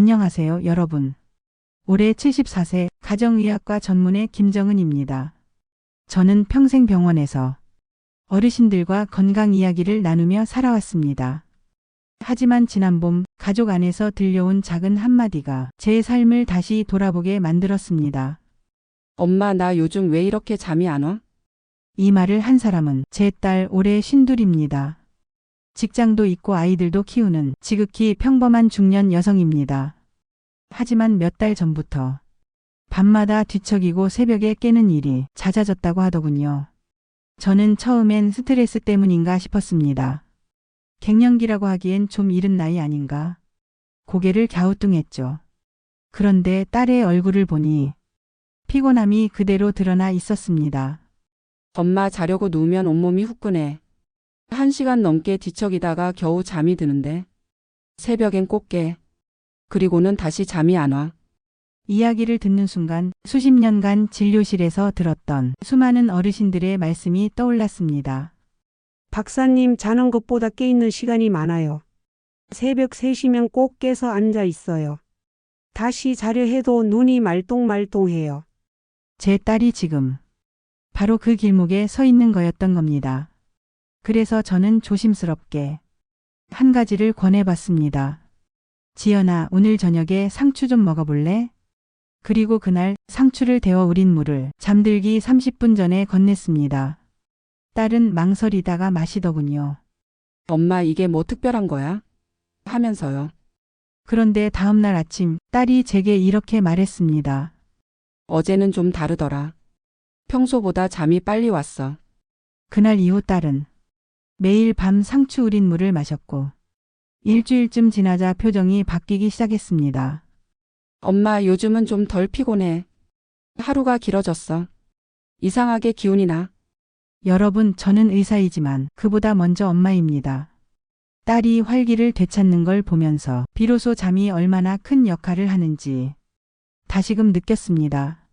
안녕하세요, 여러분. 올해 74세 가정의학과 전문의 김정은입니다. 저는 평생 병원에서 어르신들과 건강 이야기를 나누며 살아왔습니다. 하지만 지난 봄 가족 안에서 들려온 작은 한마디가 제 삶을 다시 돌아보게 만들었습니다. 엄마, 나 요즘 왜 이렇게 잠이 안 와? 이 말을 한 사람은 제 딸 올해 신둘입니다. 직장도 있고 아이들도 키우는 지극히 평범한 중년 여성입니다. 하지만 몇 달 전부터 밤마다 뒤척이고 새벽에 깨는 일이 잦아졌다고 하더군요. 저는 처음엔 스트레스 때문인가 싶었습니다. 갱년기라고 하기엔 좀 이른 나이 아닌가? 고개를 갸우뚱했죠. 그런데 딸의 얼굴을 보니 피곤함이 그대로 드러나 있었습니다. 엄마 자려고 누우면 온몸이 후끈해. 한 시간 넘게 뒤척이다가 겨우 잠이 드는데. 새벽엔 꼭 깨. 그리고는 다시 잠이 안 와. 이야기를 듣는 순간 수십 년간 진료실에서 들었던 수많은 어르신들의 말씀이 떠올랐습니다. 박사님 자는 것보다 깨 있는 시간이 많아요. 새벽 3시면 꼭 깨서 앉아 있어요. 다시 자려 해도 눈이 말똥말똥해요. 제 딸이 지금 바로 그 길목에 서 있는 거였던 겁니다. 그래서 저는 조심스럽게 한 가지를 권해봤습니다. 지연아, 오늘 저녁에 상추 좀 먹어볼래? 그리고 그날 상추를 데워 우린 물을 잠들기 30분 전에 건넸습니다. 딸은 망설이다가 마시더군요. 엄마, 이게 뭐 특별한 거야? 하면서요. 그런데 다음날 아침 딸이 제게 이렇게 말했습니다. 어제는 좀 다르더라. 평소보다 잠이 빨리 왔어. 그날 이후 딸은 매일 밤 상추 우린 물을 마셨고 일주일쯤 지나자 표정이 바뀌기 시작했습니다. 엄마, 요즘은 좀 덜 피곤해. 하루가 길어졌어. 이상하게 기운이 나. 여러분, 저는 의사이지만 그보다 먼저 엄마입니다. 딸이 활기를 되찾는 걸 보면서 비로소 잠이 얼마나 큰 역할을 하는지 다시금 느꼈습니다.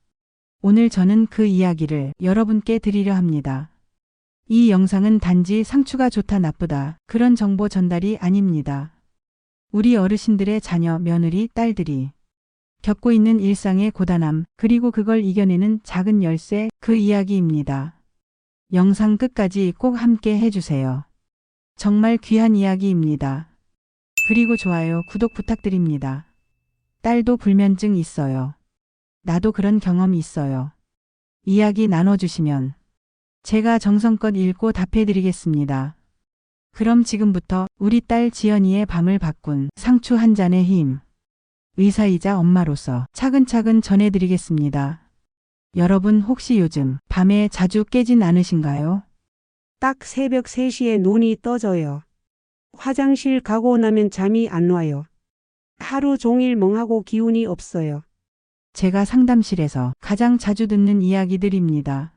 오늘 저는 그 이야기를 여러분께 드리려 합니다. 이 영상은 단지 상추가 좋다 나쁘다 그런 정보 전달이 아닙니다. 우리 어르신들의 자녀, 며느리, 딸들이 겪고 있는 일상의 고단함, 그리고 그걸 이겨내는 작은 열쇠, 그 이야기입니다. 영상 끝까지 꼭 함께 해주세요. 정말 귀한 이야기입니다. 그리고 좋아요, 구독 부탁드립니다. 딸도 불면증 있어요. 나도 그런 경험이 있어요. 이야기 나눠주시면 제가 정성껏 읽고 답해드리겠습니다. 그럼 지금부터 우리 딸 지연이의 밤을 바꾼 상추 한 잔의 힘. 의사이자 엄마로서 차근차근 전해드리겠습니다. 여러분 혹시 요즘 밤에 자주 깨진 않으신가요? 딱 새벽 3시에 눈이 떠져요. 화장실 가고 나면 잠이 안 와요. 하루 종일 멍하고 기운이 없어요. 제가 상담실에서 가장 자주 듣는 이야기들입니다.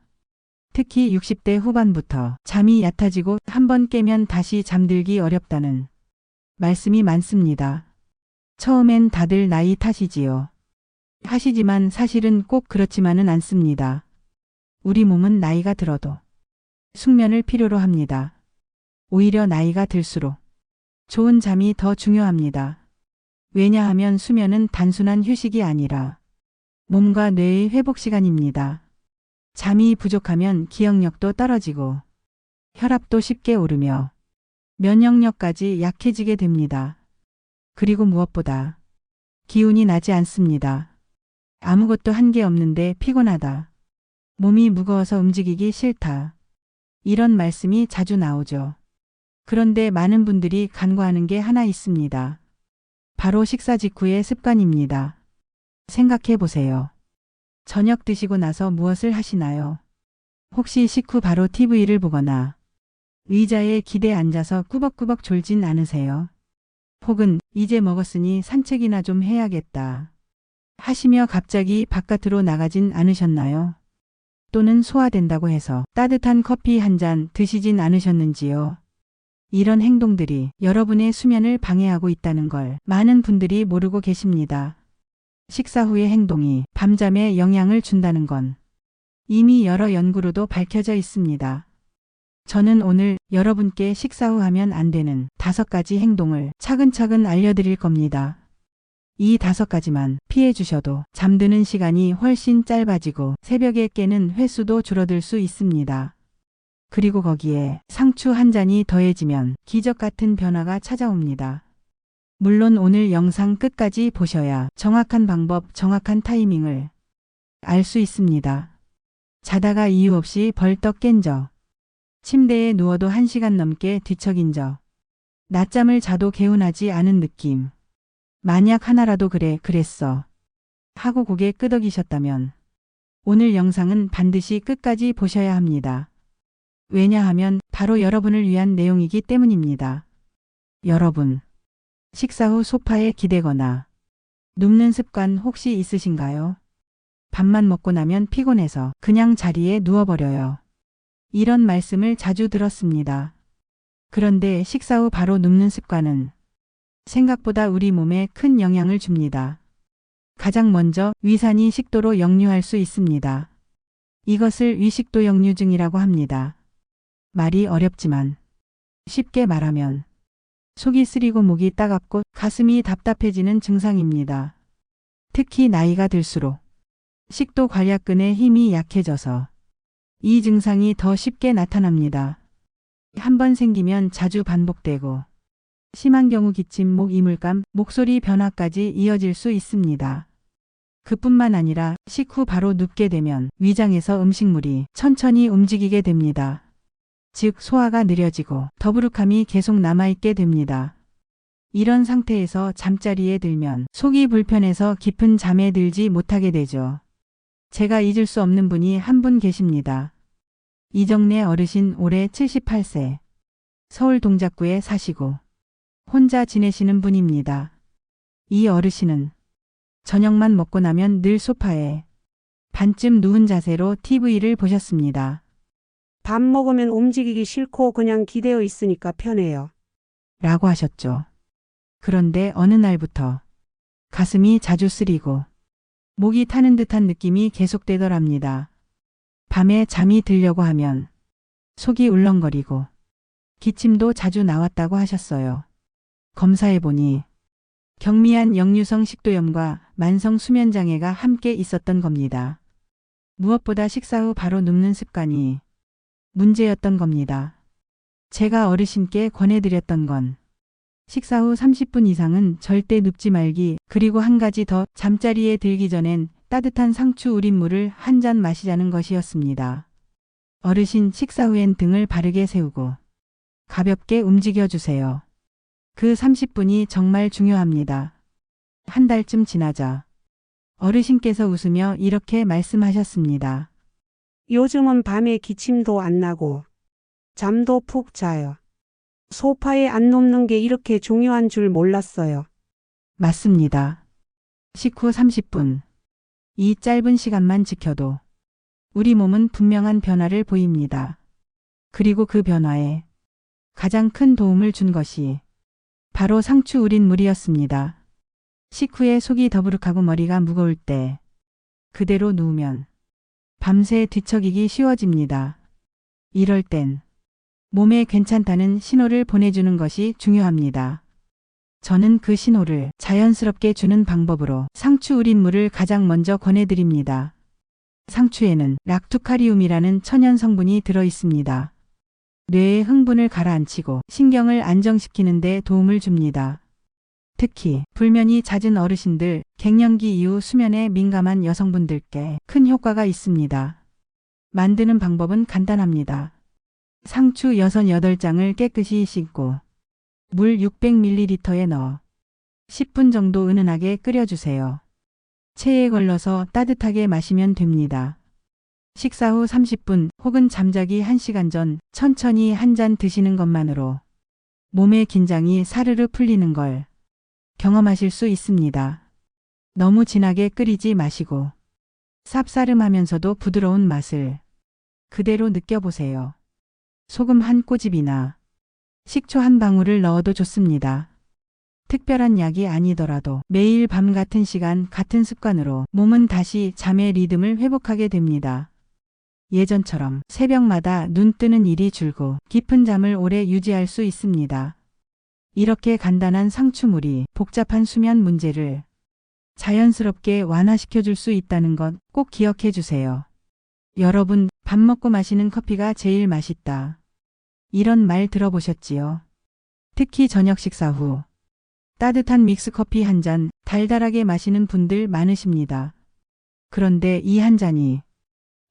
특히 60대 후반부터 잠이 얕아지고 한 번 깨면 다시 잠들기 어렵다는 말씀이 많습니다. 처음엔 다들 나이 탓이지요. 하시지만 사실은 꼭 그렇지만은 않습니다. 우리 몸은 나이가 들어도 숙면을 필요로 합니다. 오히려 나이가 들수록 좋은 잠이 더 중요합니다. 왜냐하면 수면은 단순한 휴식이 아니라 몸과 뇌의 회복 시간입니다. 잠이 부족하면 기억력도 떨어지고 혈압도 쉽게 오르며 면역력까지 약해지게 됩니다. 그리고 무엇보다 기운이 나지 않습니다. 아무것도 한 게 없는데 피곤하다. 몸이 무거워서 움직이기 싫다. 이런 말씀이 자주 나오죠. 그런데 많은 분들이 간과하는 게 하나 있습니다. 바로 식사 직후의 습관입니다. 생각해 보세요. 저녁 드시고 나서 무엇을 하시나요? 혹시 식후 바로 TV를 보거나 의자에 기대 앉아서 꾸벅꾸벅 졸진 않으세요? 혹은 이제 먹었으니 산책이나 좀 해야겠다. 하시며 갑자기 바깥으로 나가진 않으셨나요? 또는 소화된다고 해서 따뜻한 커피 한 잔 드시진 않으셨는지요? 이런 행동들이 여러분의 수면을 방해하고 있다는 걸 많은 분들이 모르고 계십니다. 식사 후의 행동이 밤잠에 영향을 준다는 건 이미 여러 연구로도 밝혀져 있습니다. 저는 오늘 여러분께 식사 후 하면 안 되는 다섯 가지 행동을 차근차근 알려드릴 겁니다. 이 다섯 가지만 피해 주셔도 잠드는 시간이 훨씬 짧아지고 새벽에 깨는 횟수도 줄어들 수 있습니다. 그리고 거기에 상추 한 잔이 더해지면 기적 같은 변화가 찾아옵니다. 물론 오늘 영상 끝까지 보셔야 정확한 방법, 정확한 타이밍을 알 수 있습니다. 자다가 이유 없이 벌떡 깬 적, 침대에 누워도 한 시간 넘게 뒤척인 적, 낮잠을 자도 개운하지 않은 느낌. 만약 하나라도 그래, 그랬어. 하고 고개 끄덕이셨다면 오늘 영상은 반드시 끝까지 보셔야 합니다. 왜냐하면 바로 여러분을 위한 내용이기 때문입니다. 여러분, 식사 후 소파에 기대거나 눕는 습관 혹시 있으신가요? 밥만 먹고 나면 피곤해서 그냥 자리에 누워버려요. 이런 말씀을 자주 들었습니다. 그런데 식사 후 바로 눕는 습관은 생각보다 우리 몸에 큰 영향을 줍니다. 가장 먼저 위산이 식도로 역류할 수 있습니다. 이것을 위식도 역류증이라고 합니다. 말이 어렵지만 쉽게 말하면 속이 쓰리고 목이 따갑고 가슴이 답답해지는 증상입니다. 특히 나이가 들수록 식도 관략근의 힘이 약해져서 이 증상이 더 쉽게 나타납니다. 한 번 생기면 자주 반복되고 심한 경우 기침, 목 이물감, 목소리 변화까지 이어질 수 있습니다. 그뿐만 아니라 식후 바로 눕게 되면 위장에서 음식물이 천천히 움직이게 됩니다. 즉 소화가 느려지고 더부룩함이 계속 남아있게 됩니다. 이런 상태에서 잠자리에 들면 속이 불편해서 깊은 잠에 들지 못하게 되죠. 제가 잊을 수 없는 분이 한 분 계십니다. 이정래 어르신 올해 78세. 서울 동작구에 사시고 혼자 지내시는 분입니다. 이 어르신은 저녁만 먹고 나면 늘 소파에 반쯤 누운 자세로 TV를 보셨습니다. 밥 먹으면 움직이기 싫고 그냥 기대어 있으니까 편해요. 라고 하셨죠. 그런데 어느 날부터 가슴이 자주 쓰리고 목이 타는 듯한 느낌이 계속되더랍니다. 밤에 잠이 들려고 하면 속이 울렁거리고 기침도 자주 나왔다고 하셨어요. 검사해 보니 경미한 역류성 식도염과 만성 수면 장애가 함께 있었던 겁니다. 무엇보다 식사 후 바로 눕는 습관이 문제였던 겁니다. 제가 어르신께 권해드렸던 건 식사 후 30분 이상은 절대 눕지 말기 그리고 한 가지 더 잠자리에 들기 전엔 따뜻한 상추 우린 물을 한 잔 마시자는 것이었습니다. 어르신 식사 후엔 등을 바르게 세우고 가볍게 움직여 주세요. 그 30분이 정말 중요합니다. 한 달쯤 지나자 어르신께서 웃으며 이렇게 말씀하셨습니다. 요즘은 밤에 기침도 안 나고 잠도 푹 자요. 소파에 안 눕는 게 이렇게 중요한 줄 몰랐어요. 맞습니다. 식후 30분. 이 짧은 시간만 지켜도 우리 몸은 분명한 변화를 보입니다. 그리고 그 변화에 가장 큰 도움을 준 것이 바로 상추 우린 물이었습니다. 식후에 속이 더부룩하고 머리가 무거울 때 그대로 누우면 밤새 뒤척이기 쉬워집니다. 이럴 땐 몸에 괜찮다는 신호를 보내주는 것이 중요합니다. 저는 그 신호를 자연스럽게 주는 방법으로 상추 우린 물을 가장 먼저 권해드립니다. 상추에는 락투카리움이라는 천연 성분이 들어 있습니다. 뇌의 흥분을 가라앉히고 신경을 안정시키는 데 도움을 줍니다. 특히 불면이 잦은 어르신들, 갱년기 이후 수면에 민감한 여성분들께 큰 효과가 있습니다. 만드는 방법은 간단합니다. 상추 6, 8장을 깨끗이 씻고 물 600ml에 넣어 10분 정도 은은하게 끓여주세요. 체에 걸러서 따뜻하게 마시면 됩니다. 식사 후 30분 혹은 잠자기 1시간 전 천천히 한 잔 드시는 것만으로 몸의 긴장이 사르르 풀리는 걸 경험하실 수 있습니다. 너무 진하게 끓이지 마시고 쌉싸름하면서도 부드러운 맛을 그대로 느껴보세요. 소금 한 꼬집이나 식초 한 방울을 넣어도 좋습니다. 특별한 약이 아니더라도 매일 밤 같은 시간 같은 습관으로 몸은 다시 잠의 리듬을 회복하게 됩니다. 예전처럼 새벽마다 눈 뜨는 일이 줄고 깊은 잠을 오래 유지할 수 있습니다. 이렇게 간단한 상추물이 복잡한 수면 문제를 자연스럽게 완화시켜 줄 수 있다는 것 꼭 기억해 주세요. 여러분, 밥 먹고 마시는 커피가 제일 맛있다. 이런 말 들어보셨지요? 특히 저녁 식사 후 따뜻한 믹스커피 한 잔 달달하게 마시는 분들 많으십니다. 그런데 이 한 잔이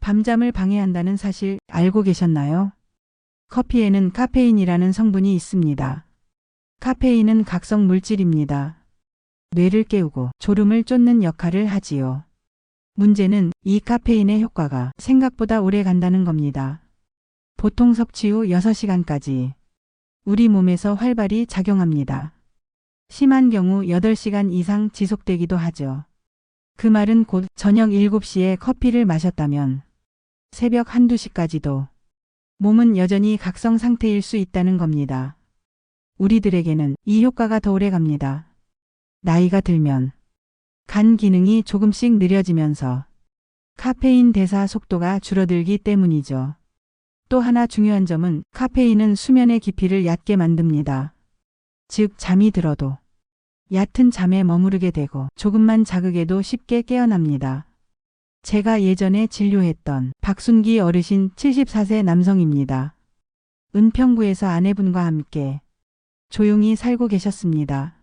밤잠을 방해한다는 사실 알고 계셨나요? 커피에는 카페인이라는 성분이 있습니다. 카페인은 각성 물질입니다. 뇌를 깨우고 졸음을 쫓는 역할을 하지요. 문제는 이 카페인의 효과가 생각보다 오래 간다는 겁니다. 보통 섭취 후 6시간까지 우리 몸에서 활발히 작용합니다. 심한 경우 8시간 이상 지속되기도 하죠. 그 말은 곧 저녁 7시에 커피를 마셨다면 새벽 1, 2시까지도 몸은 여전히 각성 상태일 수 있다는 겁니다. 우리들에게는 이 효과가 더 오래 갑니다. 나이가 들면 간 기능이 조금씩 느려지면서 카페인 대사 속도가 줄어들기 때문이죠. 또 하나 중요한 점은 카페인은 수면의 깊이를 얕게 만듭니다. 즉, 잠이 들어도 얕은 잠에 머무르게 되고 조금만 자극에도 쉽게 깨어납니다. 제가 예전에 진료했던 박순기 어르신 74세 남성입니다. 은평구에서 아내분과 함께 조용히 살고 계셨습니다.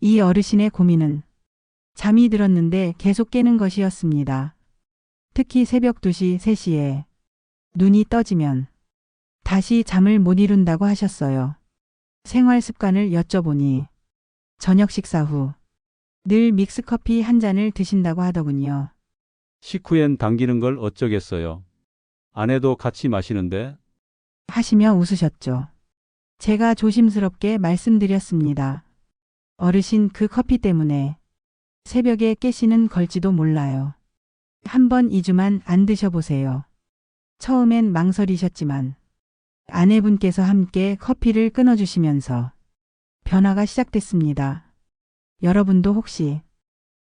이 어르신의 고민은 잠이 들었는데 계속 깨는 것이었습니다. 특히 새벽 2시, 3시에 눈이 떠지면 다시 잠을 못 이룬다고 하셨어요. 생활 습관을 여쭤보니 저녁 식사 후 늘 믹스커피 한 잔을 드신다고 하더군요. 식후엔 당기는 걸 어쩌겠어요. 아내도 같이 마시는데 하시며 웃으셨죠. 제가 조심스럽게 말씀드렸습니다. 어르신 그 커피 때문에 새벽에 깨시는 걸지도 몰라요. 한번 2주만 안 드셔보세요. 처음엔 망설이셨지만 아내분께서 함께 커피를 끊어주시면서 변화가 시작됐습니다. 여러분도 혹시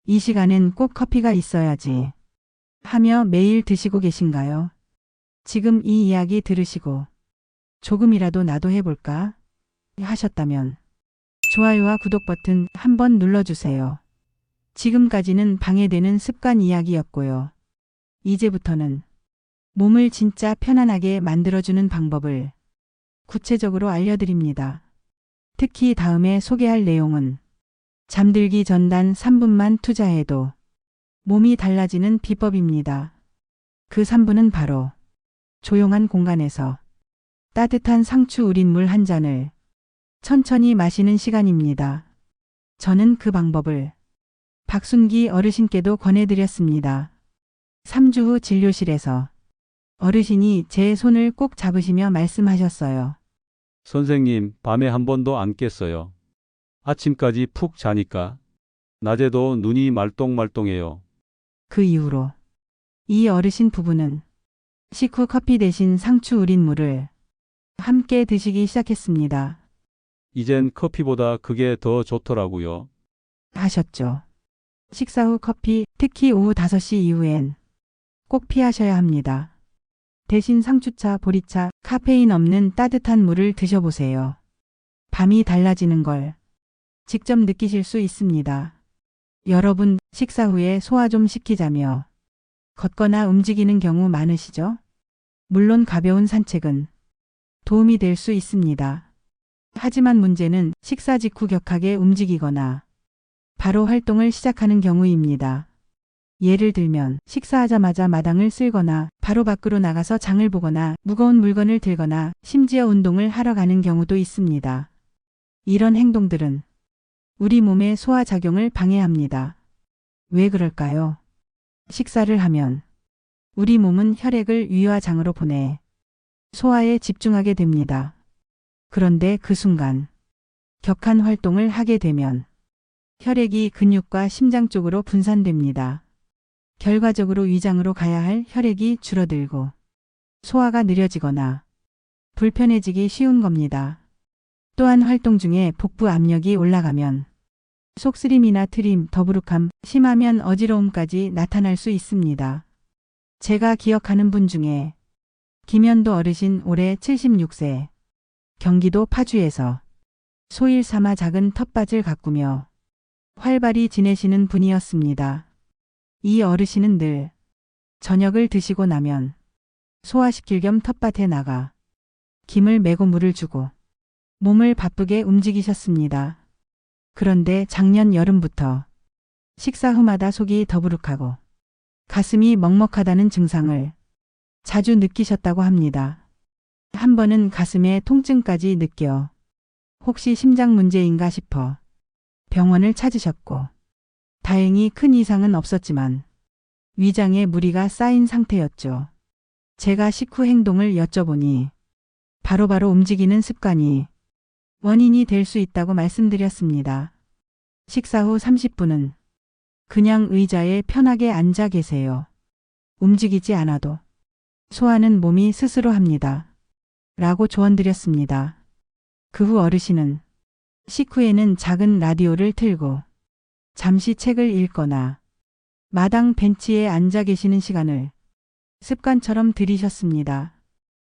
이 시간엔 꼭 커피가 있어야지 하며 매일 드시고 계신가요? 지금 이 이야기 들으시고 조금이라도 나도 해볼까 하셨다면 좋아요와 구독 버튼 한번 눌러주세요. 지금까지는 방해되는 습관 이야기였고요. 이제부터는 몸을 진짜 편안하게 만들어주는 방법을 구체적으로 알려드립니다. 특히 다음에 소개할 내용은 잠들기 전단 3분만 투자해도 몸이 달라지는 비법입니다. 그 3분은 바로 조용한 공간에서 따뜻한 상추 우린 물 한 잔을 천천히 마시는 시간입니다. 저는 그 방법을 박순기 어르신께도 권해드렸습니다. 3주 후 진료실에서 어르신이 제 손을 꼭 잡으시며 말씀하셨어요. 선생님 밤에 한 번도 안 깼어요. 아침까지 푹 자니까 낮에도 눈이 말똥말똥해요. 그 이후로 이 어르신 부부는 식후 커피 대신 상추 우린 물을 함께 드시기 시작했습니다. 이젠 커피보다 그게 더 좋더라고요. 하셨죠. 식사 후 커피, 특히 오후 5시 이후엔 꼭 피하셔야 합니다. 대신 상추차, 보리차, 카페인 없는 따뜻한 물을 드셔보세요. 밤이 달라지는 걸 직접 느끼실 수 있습니다. 여러분, 식사 후에 소화 좀 시키자며 걷거나 움직이는 경우 많으시죠? 물론 가벼운 산책은 도움이 될 수 있습니다. 하지만 문제는 식사 직후 격하게 움직이거나 바로 활동을 시작하는 경우입니다. 예를 들면 식사하자마자 마당을 쓸거나 바로 밖으로 나가서 장을 보거나 무거운 물건을 들거나 심지어 운동을 하러 가는 경우도 있습니다. 이런 행동들은 우리 몸의 소화작용을 방해합니다. 왜 그럴까요? 식사를 하면 우리 몸은 혈액을 위화장으로 보내 소화에 집중하게 됩니다. 그런데 그 순간 격한 활동을 하게 되면 혈액이 근육과 심장 쪽으로 분산됩니다. 결과적으로 위장으로 가야 할 혈액이 줄어들고 소화가 느려지거나 불편해지기 쉬운 겁니다. 또한 활동 중에 복부 압력이 올라가면 속쓰림이나 트림, 더부룩함, 심하면 어지러움까지 나타날 수 있습니다. 제가 기억하는 분 중에 김현도 어르신 올해 76세, 경기도 파주에서 소일 삼아 작은 텃밭을 가꾸며 활발히 지내시는 분이었습니다. 이 어르신은 늘 저녁을 드시고 나면 소화시킬 겸 텃밭에 나가 김을 메고 물을 주고 몸을 바쁘게 움직이셨습니다. 그런데 작년 여름부터 식사 후마다 속이 더부룩하고 가슴이 먹먹하다는 증상을 자주 느끼셨다고 합니다. 한 번은 가슴에 통증까지 느껴 혹시 심장 문제인가 싶어 병원을 찾으셨고 다행히 큰 이상은 없었지만 위장에 무리가 쌓인 상태였죠. 제가 식후 행동을 여쭤보니 바로바로 움직이는 습관이 원인이 될 수 있다고 말씀드렸습니다. 식사 후 30분은 그냥 의자에 편하게 앉아 계세요. 움직이지 않아도 소화는 몸이 스스로 합니다. 라고 조언드렸습니다. 그 후 어르신은 식후에는 작은 라디오를 틀고 잠시 책을 읽거나 마당 벤치에 앉아 계시는 시간을 습관처럼 들이셨습니다.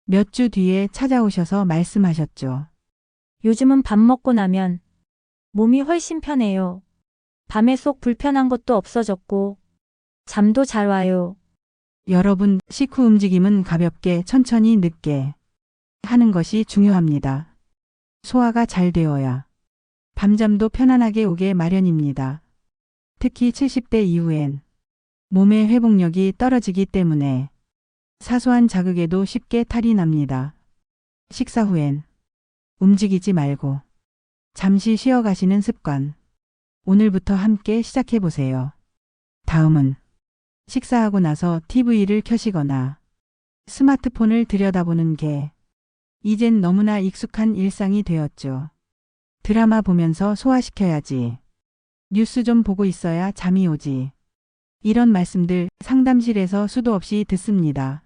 몇 주 뒤에 찾아오셔서 말씀하셨죠. 요즘은 밥 먹고 나면 몸이 훨씬 편해요. 밤에 속 불편한 것도 없어졌고 잠도 잘 와요. 여러분, 식후 움직임은 가볍게 천천히 늦게 하는 것이 중요합니다. 소화가 잘 되어야 밤잠도 편안하게 오게 마련입니다. 특히 70대 이후엔 몸의 회복력이 떨어지기 때문에 사소한 자극에도 쉽게 탈이 납니다. 식사 후엔 움직이지 말고 잠시 쉬어 가시는 습관. 오늘부터 함께 시작해 보세요. 다음은 식사하고 나서 TV를 켜시거나 스마트폰을 들여다보는 게 이젠 너무나 익숙한 일상이 되었죠. 드라마 보면서 소화시켜야지. 뉴스 좀 보고 있어야 잠이 오지. 이런 말씀들 상담실에서 수도 없이 듣습니다.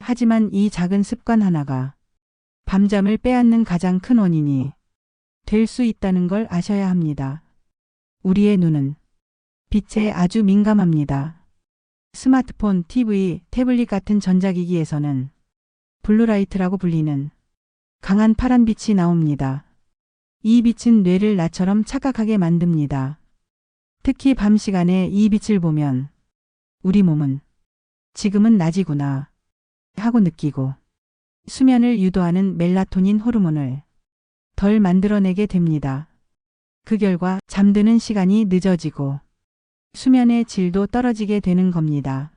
하지만 이 작은 습관 하나가 밤잠을 빼앗는 가장 큰 원인이 될 수 있다는 걸 아셔야 합니다. 우리의 눈은 빛에 아주 민감합니다. 스마트폰, TV, 태블릿 같은 전자기기에서는 블루라이트라고 불리는 강한 파란 빛이 나옵니다. 이 빛은 뇌를 나처럼 착각하게 만듭니다. 특히 밤 시간에 이 빛을 보면 우리 몸은 지금은 낮이구나 하고 느끼고 수면을 유도하는 멜라토닌 호르몬을 덜 만들어내게 됩니다. 그 결과 잠드는 시간이 늦어지고 수면의 질도 떨어지게 되는 겁니다.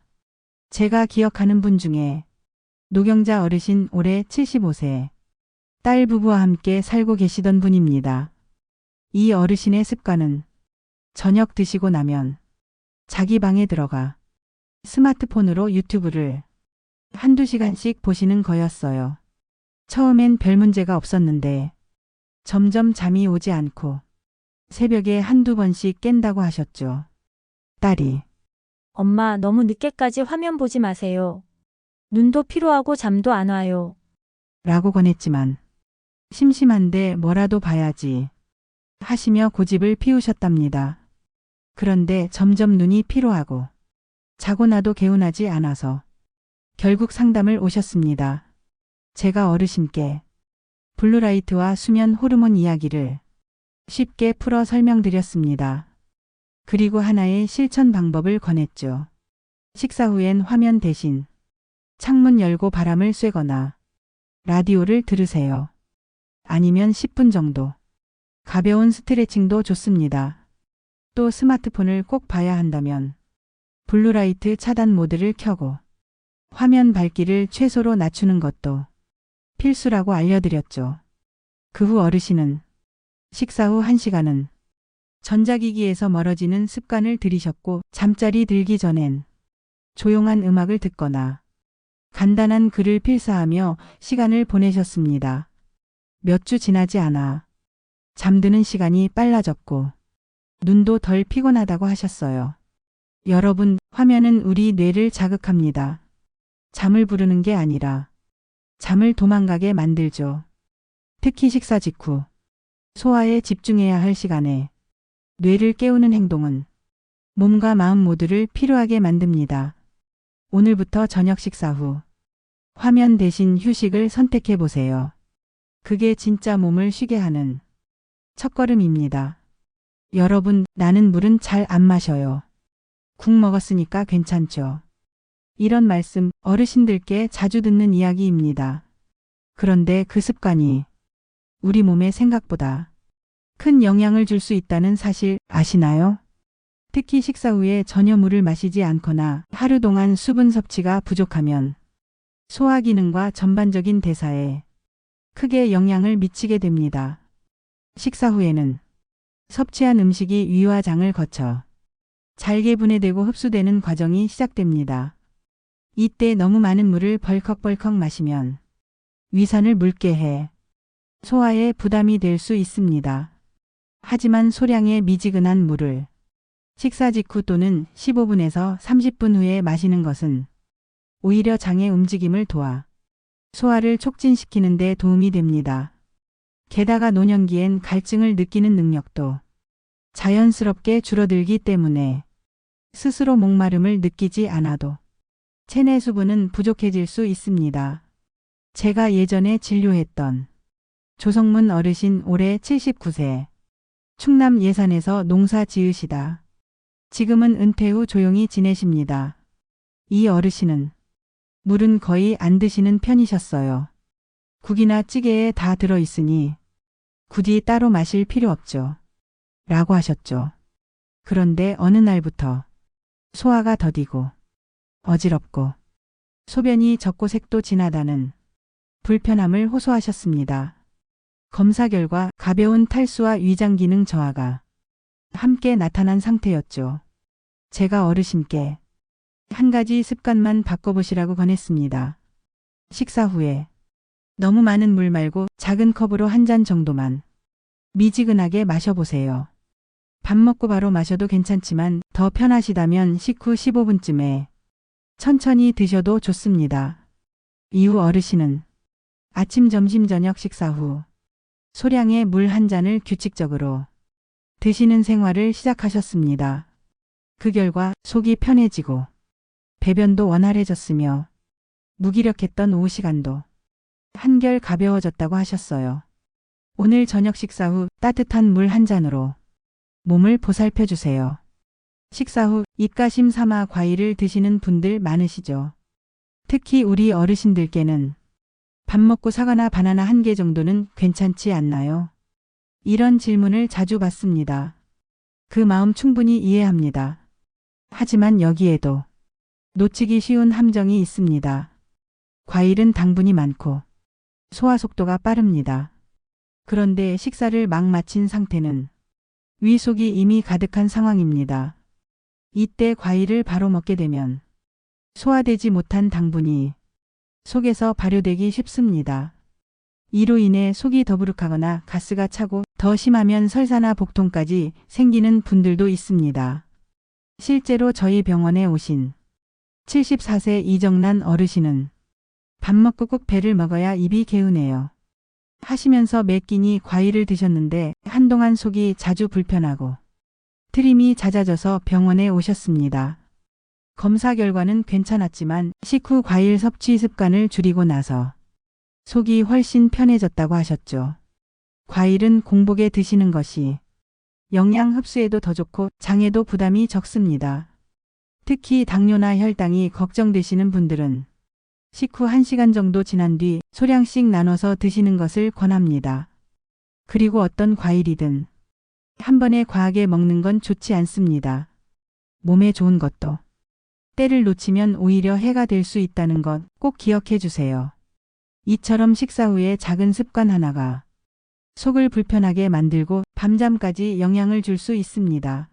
제가 기억하는 분 중에 노경자 어르신 올해 75세 딸 부부와 함께 살고 계시던 분입니다. 이 어르신의 습관은 저녁 드시고 나면 자기 방에 들어가 스마트폰으로 유튜브를 한두 시간씩 보시는 거였어요. 처음엔 별 문제가 없었는데 점점 잠이 오지 않고 새벽에 한두 번씩 깬다고 하셨죠. 딸이 엄마 너무 늦게까지 화면 보지 마세요. 눈도 피로하고 잠도 안 와요. 라고 권했지만 심심한데 뭐라도 봐야지 하시며 고집을 피우셨답니다. 그런데 점점 눈이 피로하고 자고 나도 개운하지 않아서 결국 상담을 오셨습니다. 제가 어르신께 블루라이트와 수면 호르몬 이야기를 쉽게 풀어 설명드렸습니다. 그리고 하나의 실천 방법을 권했죠. 식사 후엔 화면 대신 창문 열고 바람을 쐬거나 라디오를 들으세요. 아니면 10분 정도. 가벼운 스트레칭도 좋습니다. 또 스마트폰을 꼭 봐야 한다면 블루라이트 차단 모드를 켜고 화면 밝기를 최소로 낮추는 것도 필수라고 알려드렸죠. 그 후 어르신은 식사 후 1시간은 전자기기에서 멀어지는 습관을 들이셨고 잠자리 들기 전엔 조용한 음악을 듣거나 간단한 글을 필사하며 시간을 보내셨습니다. 몇 주 지나지 않아 잠드는 시간이 빨라졌고 눈도 덜 피곤하다고 하셨어요. 여러분, 화면은 우리 뇌를 자극합니다. 잠을 부르는 게 아니라 잠을 도망가게 만들죠. 특히 식사 직후 소화에 집중해야 할 시간에 뇌를 깨우는 행동은 몸과 마음 모두를 피로하게 만듭니다. 오늘부터 저녁 식사 후 화면 대신 휴식을 선택해 보세요. 그게 진짜 몸을 쉬게 하는 첫걸음입니다. 여러분, 나는 물은 잘 안 마셔요. 국 먹었으니까 괜찮죠. 이런 말씀 어르신들께 자주 듣는 이야기입니다. 그런데 그 습관이 우리 몸에 생각보다 큰 영향을 줄 수 있다는 사실 아시나요? 특히 식사 후에 전혀 물을 마시지 않거나 하루 동안 수분 섭취가 부족하면 소화 기능과 전반적인 대사에 크게 영향을 미치게 됩니다. 식사 후에는 섭취한 음식이 위와 장을 거쳐 잘게 분해되고 흡수되는 과정이 시작됩니다. 이때 너무 많은 물을 벌컥벌컥 마시면 위산을 묽게 해 소화에 부담이 될 수 있습니다. 하지만 소량의 미지근한 물을 식사 직후 또는 15분에서 30분 후에 마시는 것은 오히려 장의 움직임을 도와 소화를 촉진시키는 데 도움이 됩니다. 게다가 노년기엔 갈증을 느끼는 능력도 자연스럽게 줄어들기 때문에 스스로 목마름을 느끼지 않아도 체내 수분은 부족해질 수 있습니다. 제가 예전에 진료했던 조성문 어르신 올해 79세 충남 예산에서 농사 지으시다. 지금은 은퇴 후 조용히 지내십니다. 이 어르신은 물은 거의 안 드시는 편이셨어요. 국이나 찌개에 다 들어있으니 굳이 따로 마실 필요 없죠. 라고 하셨죠. 그런데 어느 날부터 소화가 더디고 어지럽고 소변이 적고 색도 진하다는 불편함을 호소하셨습니다. 검사 결과 가벼운 탈수와 위장 기능 저하가 함께 나타난 상태였죠. 제가 어르신께 한 가지 습관만 바꿔보시라고 권했습니다. 식사 후에 너무 많은 물 말고 작은 컵으로 한 잔 정도만 미지근하게 마셔보세요. 밥 먹고 바로 마셔도 괜찮지만 더 편하시다면 식후 15분쯤에 천천히 드셔도 좋습니다. 이후 어르신은 아침, 점심, 저녁 식사 후 소량의 물 한 잔을 규칙적으로 드시는 생활을 시작하셨습니다. 그 결과 속이 편해지고 배변도 원활해졌으며 무기력했던 오후 시간도 한결 가벼워졌다고 하셨어요. 오늘 저녁 식사 후 따뜻한 물 한 잔으로 몸을 보살펴 주세요. 식사 후 입가심 삼아 과일을 드시는 분들 많으시죠. 특히 우리 어르신들께는 밥 먹고 사과나 바나나 한 개 정도는 괜찮지 않나요? 이런 질문을 자주 받습니다. 그 마음 충분히 이해합니다. 하지만 여기에도 놓치기 쉬운 함정이 있습니다. 과일은 당분이 많고 소화 속도가 빠릅니다. 그런데 식사를 막 마친 상태는 위 속이 이미 가득한 상황입니다. 이때 과일을 바로 먹게 되면 소화되지 못한 당분이 속에서 발효되기 쉽습니다. 이로 인해 속이 더부룩하거나 가스가 차고 더 심하면 설사나 복통까지 생기는 분들도 있습니다. 실제로 저희 병원에 오신 74세 이정란 어르신은 밥 먹고 꼭 배를 먹어야 입이 개운해요. 하시면서 매 끼니 과일을 드셨는데 한동안 속이 자주 불편하고 트림이 잦아져서 병원에 오셨습니다. 검사 결과는 괜찮았지만 식후 과일 섭취 습관을 줄이고 나서 속이 훨씬 편해졌다고 하셨죠. 과일은 공복에 드시는 것이 영양 흡수에도 더 좋고 장에도 부담이 적습니다. 특히 당뇨나 혈당이 걱정되시는 분들은 식후 1시간 정도 지난 뒤 소량씩 나눠서 드시는 것을 권합니다. 그리고 어떤 과일이든 한 번에 과하게 먹는 건 좋지 않습니다. 몸에 좋은 것도 때를 놓치면 오히려 해가 될 수 있다는 것 꼭 기억해 주세요. 이처럼 식사 후에 작은 습관 하나가 속을 불편하게 만들고 밤잠까지 영향을 줄 수 있습니다.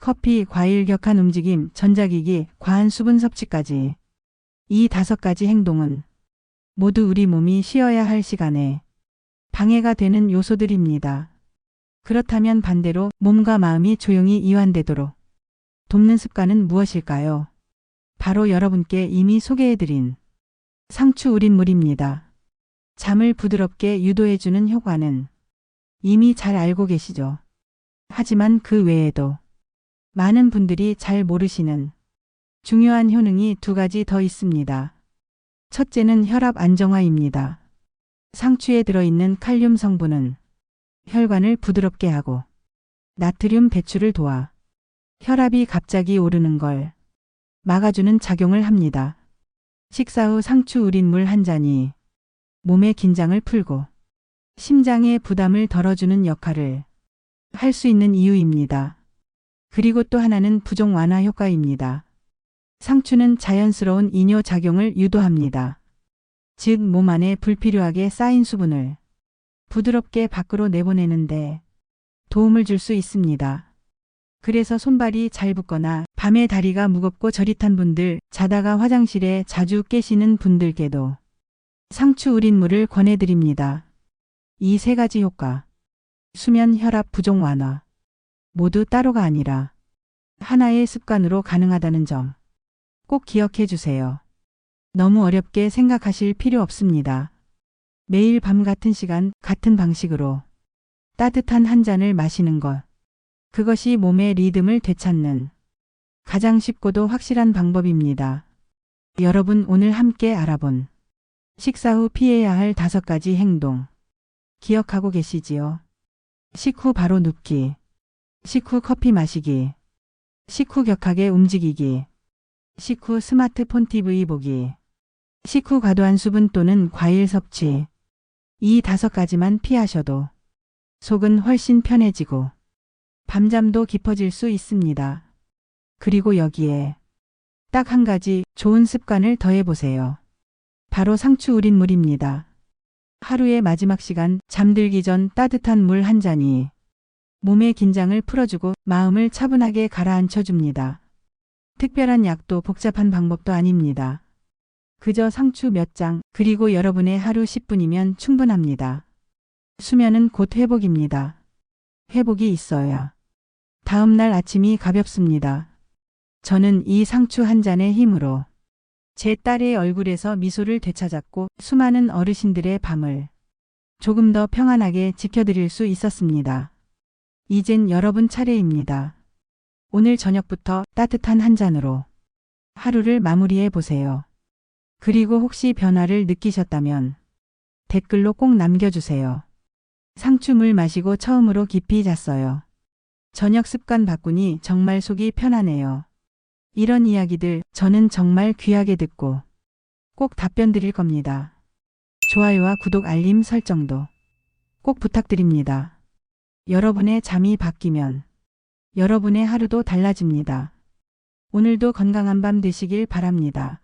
커피, 과일, 격한 움직임, 전자기기, 과한 수분 섭취까지 이 다섯 가지 행동은 모두 우리 몸이 쉬어야 할 시간에 방해가 되는 요소들입니다. 그렇다면 반대로 몸과 마음이 조용히 이완되도록 돕는 습관은 무엇일까요? 바로 여러분께 이미 소개해드린 상추 우린물입니다. 잠을 부드럽게 유도해주는 효과는 이미 잘 알고 계시죠. 하지만 그 외에도 많은 분들이 잘 모르시는 중요한 효능이 두 가지 더 있습니다. 첫째는 혈압 안정화입니다. 상추에 들어있는 칼륨 성분은 혈관을 부드럽게 하고 나트륨 배출을 도와 혈압이 갑자기 오르는 걸 막아주는 작용을 합니다. 식사 후 상추 우린 물 한 잔이 몸의 긴장을 풀고 심장의 부담을 덜어주는 역할을 할 수 있는 이유입니다. 그리고 또 하나는 부종 완화 효과입니다. 상추는 자연스러운 이뇨 작용을 유도합니다. 즉, 몸 안에 불필요하게 쌓인 수분을 부드럽게 밖으로 내보내는데 도움을 줄 수 있습니다. 그래서 손발이 잘 붓거나 밤에 다리가 무겁고 저릿한 분들, 자다가 화장실에 자주 깨시는 분들께도 상추 우린 물을 권해드립니다. 이 세 가지 효과. 수면 혈압 부종 완화. 모두 따로가 아니라 하나의 습관으로 가능하다는 점. 꼭 기억해 주세요. 너무 어렵게 생각하실 필요 없습니다. 매일 밤 같은 시간, 같은 방식으로 따뜻한 한 잔을 마시는 것. 그것이 몸의 리듬을 되찾는 가장 쉽고도 확실한 방법입니다. 여러분 오늘 함께 알아본 식사 후 피해야 할 다섯 가지 행동. 기억하고 계시지요? 식후 바로 눕기. 식후 커피 마시기. 식후 격하게 움직이기. 식후 스마트폰 TV 보기. 식후 과도한 수분 또는 과일 섭취. 이 다섯 가지만 피하셔도 속은 훨씬 편해지고 밤잠도 깊어질 수 있습니다. 그리고 여기에 딱 한 가지 좋은 습관을 더해보세요. 바로 상추 우린 물입니다. 하루의 마지막 시간 잠들기 전 따뜻한 물 한 잔이 몸의 긴장을 풀어주고 마음을 차분하게 가라앉혀 줍니다. 특별한 약도 복잡한 방법도 아닙니다. 그저 상추 몇 장, 그리고 여러분의 하루 10분이면 충분합니다. 수면은 곧 회복입니다. 회복이 있어야 다음 날 아침이 가볍습니다. 저는 이 상추 한 잔의 힘으로 제 딸의 얼굴에서 미소를 되찾았고 수많은 어르신들의 밤을 조금 더 평안하게 지켜드릴 수 있었습니다. 이젠 여러분 차례입니다. 오늘 저녁부터 따뜻한 한 잔으로 하루를 마무리해 보세요. 그리고 혹시 변화를 느끼셨다면 댓글로 꼭 남겨주세요. 상추물 마시고 처음으로 깊이 잤어요. 저녁 습관 바꾸니 정말 속이 편하네요. 이런 이야기들 저는 정말 귀하게 듣고 꼭 답변 드릴 겁니다. 좋아요와 구독 알림 설정도 꼭 부탁드립니다. 여러분의 잠이 바뀌면 여러분의 하루도 달라집니다. 오늘도 건강한 밤 되시길 바랍니다.